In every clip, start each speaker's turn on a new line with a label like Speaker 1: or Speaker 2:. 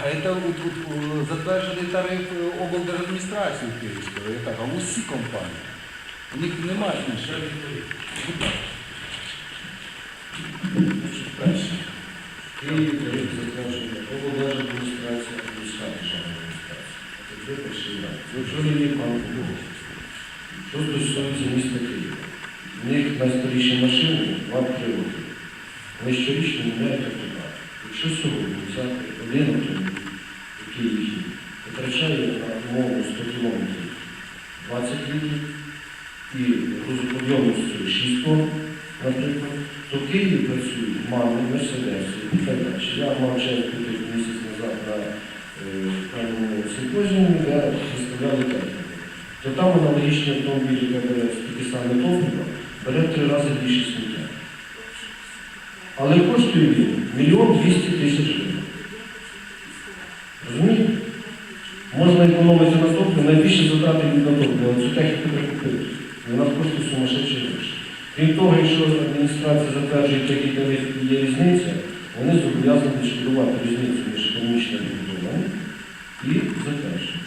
Speaker 1: А вот, э, затверджений тариф е, облдержадміністрації Київської, яка там усі компанії. У них немає іншого.
Speaker 2: Київ тариф затвердження облдержадміністрація, міська державна адміністрація. Це. Якщо не пан що стосується міста Києва, в них найстаріші машини два приводи. Вони щорічно міняють сьогодні взяти автомобіль, який їхній, витрачає на умову 100 кілометрів 20 літрів і грузоподйомністю 6 тонн, наприклад, то в Києві працюють мами, мерседеси і так далі. Я мав честь місяць назад на е, певному симпозіумі, де представляли техніку. То там аналогічний автомобіль, яка бере таке саме топливо, бере три рази більше сміття. Але коштує він мільйон двісті тисяч гривень. Розумієте? Можна економити на топливо, найбільше затрати від на топливо, але цю техніку треба купити. Вона коштує сумасшедші гроші. Крім того, якщо адміністрація затверджує тариф є різниця, вони зобов'язані відшкодувати різницю між економічно відбудованим і затвердженим.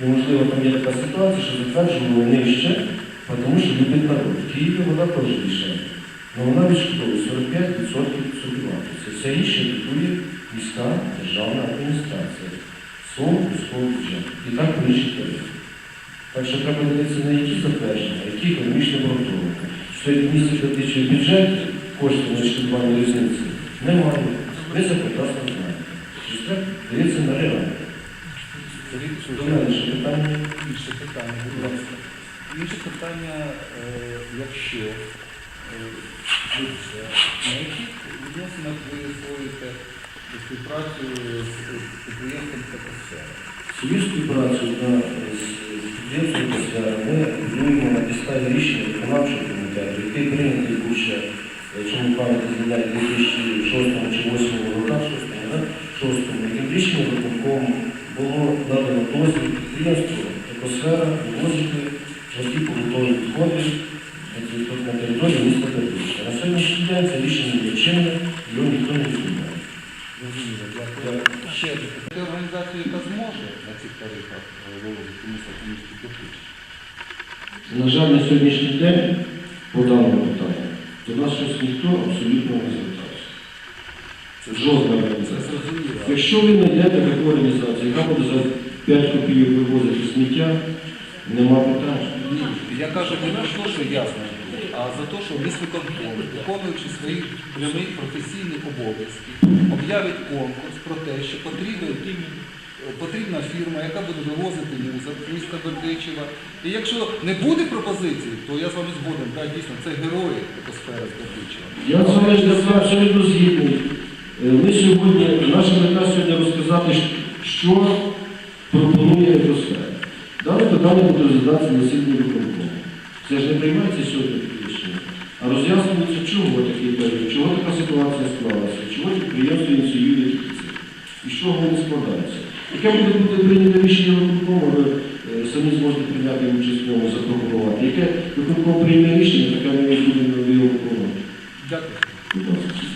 Speaker 2: І можливо там є така ситуація, що затверджували нижче, тому що любить народ. В Києві вода теж дешева. Але вона відшкодовує 45% собівартості. Все інше диктує міська державна адміністрація свого міського бюджету. І так в інших. Так що треба дивитися на які затвердження, які економічно обґрунтовані. Сьогодні в місті бюджет коштів на відшкодування різниці немає. Ви це прекрасно знаєте. Тобто треба дивитися на реальне.
Speaker 1: Інше питання, будь ласка. Інше питання, е, якщо е, на яких відносинах ви створюєте співпрацю з підприємством КПСР?
Speaker 2: Свою співпрацю з підприємством КСР ми будуємо на підставі рішення виконавчого комітету, який прийнятий був ще, якщо ми пам'ять не 2006 чи 2008 роках, 6 да? 6 яким рішенням виконком було надано дозвіл підприємству екосфера вивозити тяжкі побутові відходи території міста Бердича. На сьогоднішній день це рішення є чинне, його ніхто не змінює.
Speaker 1: Ще. Організація, яка зможе на цих тарифах е, вивозити місто місто Кирпич?
Speaker 2: На жаль, на сьогоднішній день по даному питанню до нас щось ніхто абсолютно не звертався. Це жодна організація. Якщо ви знайдете таку організацію, яка буде за 5 копійок вивозити сміття, нема питань.
Speaker 1: Я кажу не те, що ясно, а за те, що міськвиконком, виконуючи свої прямі професійні обов'язки, об'явить конкурс про те, що потрібна фірма, яка буде вивозити мусор міста Бердичева. І якщо не буде пропозиції, то я з вами згоден, так, дійсно, це герої екосфери з Бердичева.
Speaker 2: Я з вами абсолютно згідний. Ми сьогодні, наша мета сьогодні розказати, що пропонує атмосфера. Дане питання буде розглядатися на сьогодні. Це ж не приймається сьогодні рішення, а роз'яснюється, чого такий тариф, чого така ситуація склалася, чого підприємство ініціює цифри, і з чого вони складаються. Яке буде бути прийнято рішення виконкому, ви е, самі зможете прийняти участь в ньому, запропонувати. Яке виконком прийме рішення, таке ми будемо його виконувати.
Speaker 1: Дякую.